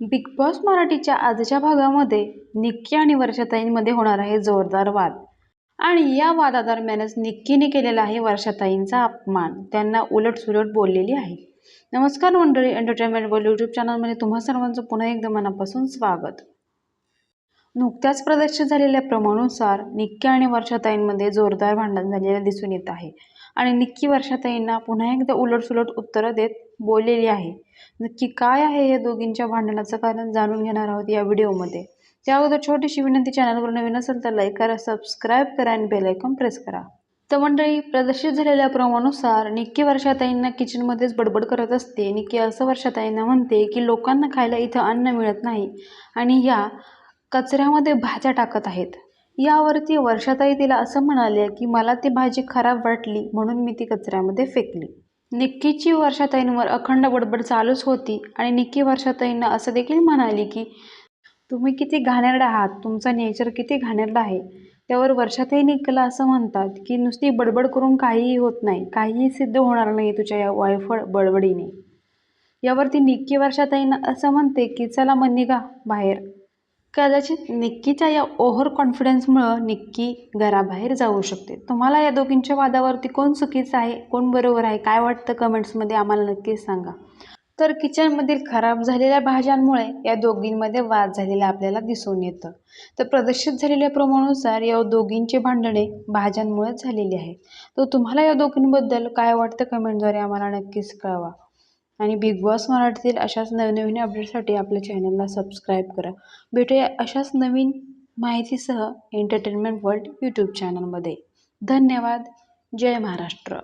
Big boss मराठीच्या आजच्या भागामध्ये निक्की आणि वर्षाताईंमध्ये होणार आहे जोरदार वाद. आणि या वादादरम्यानच निक्कीने केलेला आहे वर्षाताईंचा अपमान. त्यांना उलटसुलट बोललेली आहे. नमस्कार मंडळी एंटरटेनमेंट वर्ल्ड यूट्यूब चॅनलमध्ये तुम्हा सर्वांचं पुन्हा एकदा मनापासून स्वागत. नुकत्याच प्रदर्शित झालेल्या प्रमाणानुसार निक्की आणि वर्षाताईंमध्ये जोरदार भांडण झालेलं दिसून येत आहे. आणि निक्की वर्षाताईंना पुन्हा एकदा उलटसुलट उत्तरं देत बोललेली आहे. नक्की काय आहे या दोघींच्या भांडणाचं कारण जाणून घेणार आहोत या व्हिडिओमध्ये. त्या अगोदर छोटीशी विनंती चॅनलवर नवीन असेल तर लाईक करा सबस्क्राईब करा आणि बेलायकॉन प्रेस करा. तर मंडळी प्रदर्शित झालेल्या प्रमानुसार निक्की वर्षाताईंना किचनमध्येच बडबड करत असते. निक्की असं वर्षाताईंना म्हणते की लोकांना खायला इथं अन्न मिळत नाही आणि या कचऱ्यामध्ये भाज्या टाकत आहेत. यावरती वर्षाताई तिला असं म्हणाले की मला ती भाजी खराब वाटली म्हणून मी ती कचऱ्यामध्ये फेकली. निक्कीची वर्षाताईंवर अखंड बडबड चालूच होती आणि निक्की वर्षाताईंना असं देखील म्हणाली की तुम्ही किती घाणेरडा आहात तुमचा नेचर किती घाणेरडा आहे. त्यावर वर्षाताई निकला असं म्हणतात की नुसती बडबड करून काहीही होत नाही काहीही सिद्ध होणार नाही तुझ्या या वायफळ बडबडीने. यावरती निक्की वर्षाताईंना असं म्हणते की चला मग निघा बाहेर. कदाचित निक्कीच्या या ओव्हर कॉन्फिडन्समुळं निक्की घराबाहेर जाऊ शकते. तुम्हाला या दोघींच्या वादावरती कोण चुकीचं आहे कोण बरोबर आहे काय वाटतं कमेंट्समध्ये आम्हाला नक्कीच सांगा. तर किचनमधील खराब झालेल्या भाज्यांमुळे या दोघींमध्ये वाद झालेला आपल्याला दिसून येतं. तर प्रदर्शित झालेल्या प्रमाणानुसार या दोघींची भांडणे भाज्यांमुळेच झालेली आहेत तर तुम्हाला या दोघींबद्दल काय वाटतं कमेंटद्वारे आम्हाला नक्कीच कळवा. आणि बिग बॉस मराठीतील अशाच नवनवीन अपडेटसाठी आपल्या चॅनलला सबस्क्राईब करा. भेटूया अशाच नवीन माहितीसह एंटरटेनमेंट वर्ल्ड यूट्यूब चॅनलमध्ये धन्यवाद. जय महाराष्ट्र.